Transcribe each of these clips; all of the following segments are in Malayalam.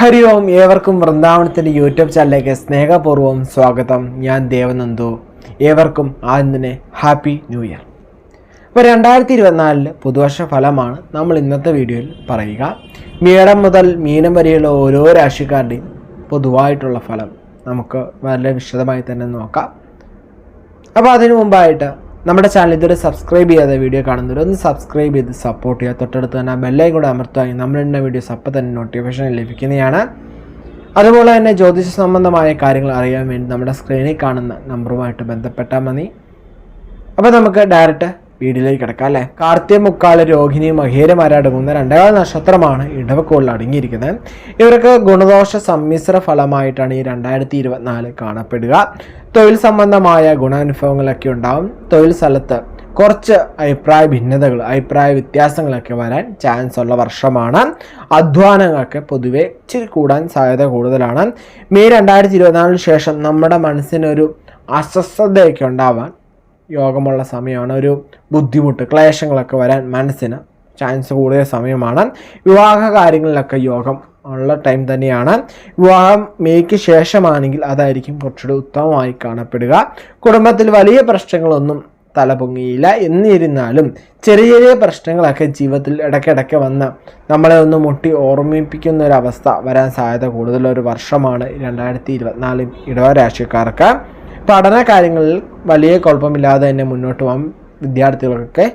ഹരി ഓം ഏവർക്കും വൃന്ദാവനത്തിന്റെ യൂട്യൂബ് ചാനലിലേക്ക് സ്നേഹപൂർവം സ്വാഗതം. ഞാൻ ദേവനന്ദു. ഏവർക്കും ആദ്യം ഹാപ്പി ന്യൂ ഇയർ. ഇപ്പോൾ രണ്ടായിരത്തി ഇരുപത്തിനാലിൽ പുതുവർഷ ഫലമാണ് നമ്മൾ ഇന്നത്തെ വീഡിയോയിൽ പറയുക. മീനം മുതൽ മീനം വരെയുള്ള ഓരോ രാശിക്കാരുടെയും പൊതുവായിട്ടുള്ള ഫലം നമുക്ക് വളരെ വിശദമായി തന്നെ നോക്കാം. അപ്പോൾ അതിനു മുമ്പായിട്ട് നമ്മുടെ ചാനൽ ഇതുവരെ സബ്സ്ക്രൈബ് ചെയ്യാതെ വീഡിയോ കാണുന്നവർ ഒന്ന് സബ്സ്ക്രൈബ് ചെയ്ത് സപ്പോർട്ട് ചെയ്യുക. തൊട്ടടുത്ത് തന്നെ ബെല്ലൈ കൂടെ അമർത്തുകയും നമ്മളിടുന്ന വീഡിയോസ് അപ്പോൾ തന്നെ നോട്ടിഫിക്കേഷൻ ലഭിക്കുന്നതാണ്. അതുപോലെ തന്നെ ജ്യോതിഷ സംബന്ധമായ കാര്യങ്ങൾ അറിയാൻ വേണ്ടി നമ്മുടെ സ്ക്രീനിൽ കാണുന്ന നമ്പറുമായിട്ട് ബന്ധപ്പെട്ടാൽ മതി. അപ്പോൾ നമുക്ക് ഡയറക്റ്റ് വീഡിയോയിലേക്ക് കിടക്കാം അല്ലേ? കാർത്തിക മുക്കാൽ രോഹിണി മഹേരമാരടങ്ങുന്ന രണ്ടാം നക്ഷത്രമാണ് ഇടവക്കോളിൽ അടങ്ങിയിരിക്കുന്നത്. ഇവർക്ക് ഗുണദോഷ സമ്മിശ്ര ഫലമായിട്ടാണ് ഈ രണ്ടായിരത്തി ഇരുപത്തിനാല് കാണപ്പെടുക. തൊഴിൽ സംബന്ധമായ ഗുണാനുഭവങ്ങളൊക്കെ ഉണ്ടാവും. തൊഴിൽ സ്ഥലത്ത് കുറച്ച് അഭിപ്രായ ഭിന്നതകൾ അഭിപ്രായ വ്യത്യാസങ്ങളൊക്കെ വരാൻ ചാൻസ് ഉള്ള വർഷമാണ്. അധ്വാനങ്ങളൊക്കെ പൊതുവെ ഇച്ചിരി കൂടാൻ സാധ്യത കൂടുതലാണ്. മെയ് രണ്ടായിരത്തി ഇരുപത്തിനാലിന് ശേഷം നമ്മുടെ മനസ്സിനൊരു അസ്വസ്ഥതയൊക്കെ ഉണ്ടാവാൻ യോഗമുള്ള സമയമാണ്. ഒരു ബുദ്ധിമുട്ട് ക്ലേശങ്ങളൊക്കെ വരാൻ മനസ്സിന് ചാൻസ് കൂടിയ സമയമാണ്. വിവാഹ കാര്യങ്ങളിലൊക്കെ യോഗം ഉള്ള ടൈം തന്നെയാണ്. വിവാഹം മേയ്ക്ക് ശേഷമാണെങ്കിൽ അതായിരിക്കും കുറച്ചുകൂടി ഉത്തമമായി കാണപ്പെടുക. കുടുംബത്തിൽ വലിയ പ്രശ്നങ്ങളൊന്നും തലപൊങ്ങിയില്ല. എന്നിരുന്നാലും ചെറിയ ചെറിയ പ്രശ്നങ്ങളൊക്കെ ജീവിതത്തിൽ ഇടയ്ക്കിടയ്ക്ക് വന്ന് നമ്മളെ ഒന്ന് മുട്ടി ഓർമ്മിപ്പിക്കുന്ന ഒരു അവസ്ഥ വരാൻ സാധ്യത കൂടുതലൊരു വർഷമാണ് രണ്ടായിരത്തി ഇരുപത്തിനാല് ഇടവ രാശിക്കാർക്ക് പഠന കാര്യങ്ങളിൽ വലിയ കുഴപ്പമില്ലാതെ തന്നെ മുന്നോട്ട് പോകാൻ വിദ്യാർത്ഥികൾക്കൊക്കെ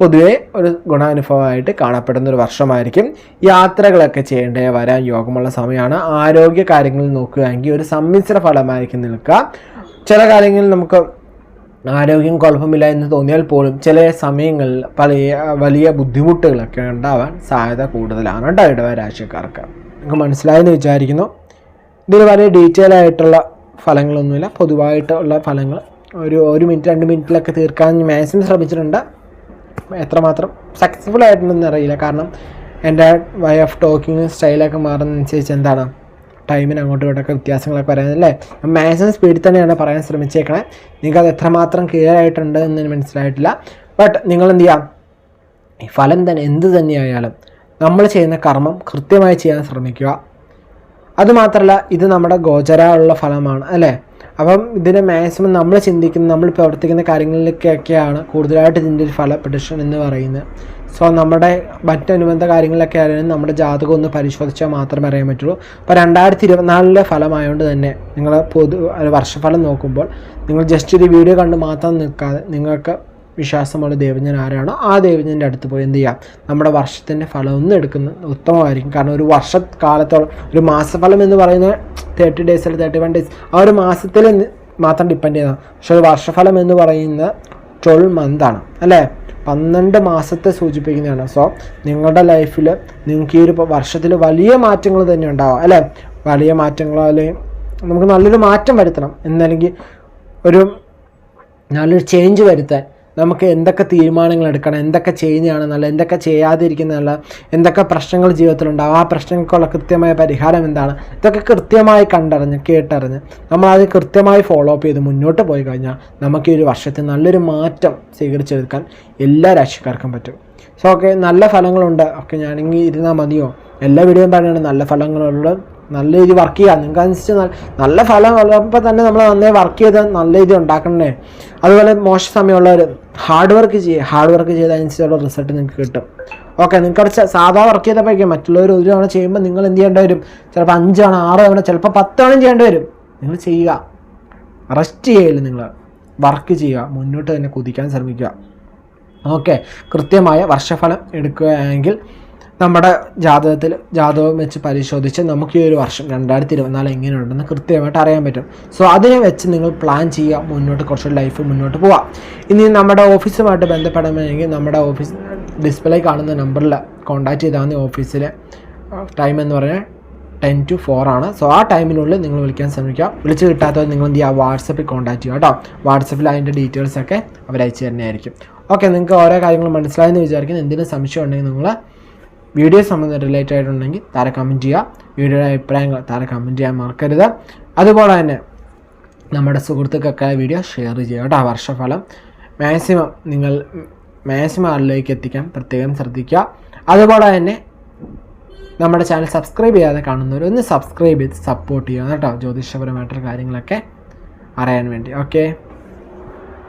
പൊതുവെ ഒരു ഗുണാനുഭവമായിട്ട് കാണപ്പെടുന്ന ഒരു വർഷമായിരിക്കും യാത്രകളൊക്കെ ചെയ്യേണ്ടേ വരാൻ യോഗമുള്ള സമയമാണ്. ആരോഗ്യ കാര്യങ്ങളിൽ നോക്കുകയാണെങ്കിൽ ഒരു സമ്മിശ്ര ഫലമായിരിക്കും നിൽക്കുക. ചില കാര്യങ്ങളിൽ നമുക്ക് ആരോഗ്യം കുഴപ്പമില്ല എന്ന് തോന്നിയാൽ പോലും ചില സമയങ്ങളിൽ പല വലിയ ബുദ്ധിമുട്ടുകളൊക്കെ ഉണ്ടാവാൻ സാധ്യത കൂടുതലാണ് കേട്ടോ ഇടവ രാശിക്കാർക്ക് നിങ്ങൾക്ക് മനസ്സിലായെന്ന് വിചാരിക്കുന്നു. ഇതിൽ വളരെ ഡീറ്റെയിൽ ആയിട്ടുള്ള ഫലങ്ങളൊന്നുമില്ല. പൊതുവായിട്ടുള്ള ഫലങ്ങൾ ഒരു ഒരു മിനിറ്റ് രണ്ട് മിനിറ്റിലൊക്കെ തീർക്കാൻ മാക്സിമം ശ്രമിച്ചിട്ടുണ്ട്. എത്രമാത്രം സക്സസ്ഫുൾ ആയിട്ടുണ്ടെന്ന് അറിയില്ല. കാരണം എന്റെ വൈ ഓഫ് ടോക്കിങ് സ്റ്റൈലൊക്കെ മാറുന്നതനുസരിച്ച് എന്താണ് ടൈമിന് അങ്ങോട്ടും ഇങ്ങോട്ടൊക്കെ വ്യത്യാസങ്ങളൊക്കെ പറയാനല്ലേ മാക്സിമം സ്പീഡിൽ തന്നെയാണ് പറയാൻ ശ്രമിച്ചേക്കണേ. നിങ്ങൾക്ക് അത് എത്രമാത്രം ക്ലിയർ ആയിട്ടുണ്ട് എന്ന് മനസ്സിലായിട്ടില്ല. ബട്ട് നിങ്ങൾ എന്ത് ചെയ്യാം? ഫലം തന്നെ എന്ത് തന്നെയായാലും നമ്മൾ ചെയ്യുന്ന കർമ്മം കൃത്യമായി ചെയ്യാൻ ശ്രമിക്കുക. അതുമാത്രമല്ല ഇത് നമ്മുടെ ഗോചരമുള്ള ഫലമാണ് അല്ലേ? അപ്പം ഇതിനെ മാക്സിമം നമ്മൾ ചിന്തിക്കുന്ന നമ്മൾ പ്രവർത്തിക്കുന്ന കാര്യങ്ങളിലേക്കൊക്കെയാണ് കൂടുതലായിട്ട് ഇതിന്റെ ഒരു ഫല പ്രഡിക്ഷൻ എന്ന് പറയുന്നത്. സോ നമ്മുടെ മറ്റനുബന്ധ കാര്യങ്ങളിലൊക്കെ ആയാലും നമ്മുടെ ജാതകം ഒന്ന് പരിശോധിച്ചാൽ മാത്രമേ അറിയാൻ പറ്റുള്ളൂ. അപ്പോൾ രണ്ടായിരത്തി ഇരുപത്തിനാലിലെ ഫലമായതുകൊണ്ട് തന്നെ നിങ്ങൾ പൊതു വർഷഫലം നോക്കുമ്പോൾ നിങ്ങൾ ജസ്റ്റ് ഒരു വീഡിയോ കണ്ട് മാത്രം നിൽക്കാതെ നിങ്ങൾക്ക് വിശ്വാസമുള്ള ദൈവജ്ഞൻ ആരാണോ ആ ദൈവജ്ഞന്റെ അടുത്ത് പോയി എന്ത് ചെയ്യാം? നമ്മുടെ വർഷത്തിന്റെ ഫലം ഒന്ന് എടുക്കുന്നത് ഉത്തമമായിരിക്കും. കാരണം ഒരു വർഷക്കാലത്തോളം ഒരു മാസഫലം എന്ന് പറയുന്നത് തേർട്ടി ഡേയ്സ് അല്ലെങ്കിൽ തേർട്ടി വൺ ഡേയ്സ് ആ ഒരു മാസത്തിൽ മാത്രം ഡിപ്പെൻഡ് ചെയ്യുന്ന പക്ഷേ ഒരു വർഷഫലം എന്ന് പറയുന്നത് ട്വൽവ് മന്താണ് അല്ലേ? പന്ത്രണ്ട് മാസത്തെ സൂചിപ്പിക്കുന്നതാണ്. സോ നിങ്ങളുടെ ലൈഫിൽ നിങ്ങൾക്ക് ഈ ഒരു വർഷത്തിൽ വലിയ മാറ്റങ്ങൾ തന്നെ ഉണ്ടാവാം. അല്ലേ? വലിയ മാറ്റങ്ങളോ അല്ലെങ്കിൽ നമുക്ക് നല്ലൊരു മാറ്റം വരുത്തണം. എന്നല്ലെങ്കിൽ ഒരു നല്ലൊരു ചേഞ്ച് വരുത്താൻ നമുക്ക് എന്തൊക്കെ തീരുമാനങ്ങൾ എടുക്കണം എന്തൊക്കെ ചെയ്യുന്നതാണ് നല്ല എന്തൊക്കെ ചെയ്യാതിരിക്കുന്നതല്ല എന്തൊക്കെ പ്രശ്നങ്ങൾ ജീവിതത്തിലുണ്ടാവും ആ പ്രശ്നങ്ങൾക്കുള്ള കൃത്യമായ പരിഹാരം എന്താണ്? ഇതൊക്കെ കൃത്യമായി കണ്ടറിഞ്ഞ് കേട്ടറിഞ്ഞ് നമ്മൾ അത് കൃത്യമായി ഫോളോ അപ്പ് ചെയ്ത് മുന്നോട്ട് പോയി കഴിഞ്ഞാൽ നമുക്ക് ഈ ഒരു വർഷത്തിൽ നല്ലൊരു മാറ്റം സ്വീകരിച്ചെടുക്കാൻ എല്ലാ രാശിക്കാർക്കും പറ്റും. സോ ഓക്കെ നല്ല ഫലങ്ങളുണ്ട്. ഓക്കെ ഞാനെങ്കിൽ ഇരുന്നാൽ മതിയോ? എല്ലാ വീഡിയോയും പറയുന്നത് നല്ല ഫലങ്ങളുള്ള നല്ല രീതി വർക്ക് ചെയ്യുക നിങ്ങൾക്ക് അനുസരിച്ച് നല്ല ഫലം ഉള്ളപ്പോൾ തന്നെ നമ്മൾ നന്നായി വർക്ക് ചെയ്ത് നല്ല രീതി ഉണ്ടാക്കണേ അതുപോലെ മോശ സമയമുള്ളവർ ഹാർഡ് വർക്ക് ചെയ്യുക ഹാർഡ് വർക്ക് ചെയ്ത് അതിനനുസരിച്ചുള്ള റിസൾട്ട് നിങ്ങൾക്ക് കിട്ടും. ഓക്കെ നിങ്ങൾക്ക് അവിടെ സാധാ വർക്ക് ചെയ്തപ്പോഴേക്കും മറ്റുള്ളവർ ഒരു തവണ ചെയ്യുമ്പോൾ നിങ്ങൾ എന്ത് ചെയ്യേണ്ടി വരും? ചിലപ്പോൾ അഞ്ചാണ് ആറ് തവണ ചിലപ്പോൾ പത്ത് തവണ ചെയ്യേണ്ടി വരും. നിങ്ങൾ ചെയ്യുക. റെസ്റ്റ് ചെയ്യല്ല നിങ്ങൾ. വർക്ക് ചെയ്യുക. മുന്നോട്ട് തന്നെ കുതിക്കാൻ ശ്രമിക്കുക. ഓക്കെ കൃത്യമായ വർഷഫലം എടുക്കുകയാണെങ്കിൽ നമ്മുടെ ജാതകത്തിൽ ജാതകം വെച്ച് പരിശോധിച്ച് നമുക്ക് ഈ ഒരു വർഷം രണ്ടായിരത്തി ഇരുപത്തിനാല് എങ്ങനെയുണ്ടെന്ന് കൃത്യമായിട്ട് അറിയാൻ പറ്റും. സോ അതിനെ വെച്ച് നിങ്ങൾ പ്ലാൻ ചെയ്യുക. മുന്നോട്ട് കുറച്ച് ലൈഫ് മുന്നോട്ട് പോവാം. ഇനി നമ്മുടെ ഓഫീസുമായിട്ട് ബന്ധപ്പെടണമെങ്കിൽ നമ്മുടെ ഓഫീസ് ഡിസ്പ്ലേ കാണുന്ന നമ്പറിൽ കോൺടാക്റ്റ് ചെയ്താൽ മതി ഓഫീസിലെ ടൈം എന്ന് പറഞ്ഞാൽ ടെൻ ടു ഫോർ ആണ്. സോ ആ ടൈമിനുള്ളിൽ നിങ്ങൾ വിളിക്കാൻ ശ്രമിക്കുക. വിളിച്ച് കിട്ടാത്തവർ നിങ്ങൾ എന്ത് ചെയ്യുക? വാട്സപ്പിൽ കോൺടാക്ട് ചെയ്യുക കേട്ടോ. വാട്സപ്പിൽ അതിന്റെ ഡീറ്റെയിൽസ് ഒക്കെ അവർ അയച്ചു തന്നെയായിരിക്കും. ഓക്കെ നിങ്ങൾക്ക് ഓരോ കാര്യങ്ങളും മനസ്സിലായെന്ന് വിചാരിക്കുന്നു. എന്തെങ്കിലും സംശയം ഉണ്ടെങ്കിൽ നിങ്ങൾ വീഡിയോ സംബന്ധം റിലേറ്റഡ് ആയിട്ടുണ്ടെങ്കിൽ താരെ കമന്റ് ചെയ്യുക. വീഡിയോയുടെ അഭിപ്രായങ്ങൾ താരെ കമന്റ് ചെയ്യാൻ മറക്കരുത്. അതുപോലെ തന്നെ നമ്മുടെ സുഹൃത്തുക്കൾക്കായ വീഡിയോ ഷെയർ ചെയ്യുക കേട്ടോ. വർഷഫലം. മാക്സിമം നിങ്ങൾ മാക്സിമം ആളിലേക്ക് എത്തിക്കാൻ പ്രത്യേകം ശ്രദ്ധിക്കുക. അതുപോലെ തന്നെ നമ്മുടെ ചാനൽ സബ്സ്ക്രൈബ് ചെയ്യാതെ കാണുന്നവർ ഒന്ന് സബ്സ്ക്രൈബ് ചെയ്ത് സപ്പോർട്ട് ചെയ്യുക കേട്ടോ. ജ്യോതിഷപരമായിട്ടുള്ള കാര്യങ്ങളൊക്കെ അറിയാൻ വേണ്ടി. ഓക്കെ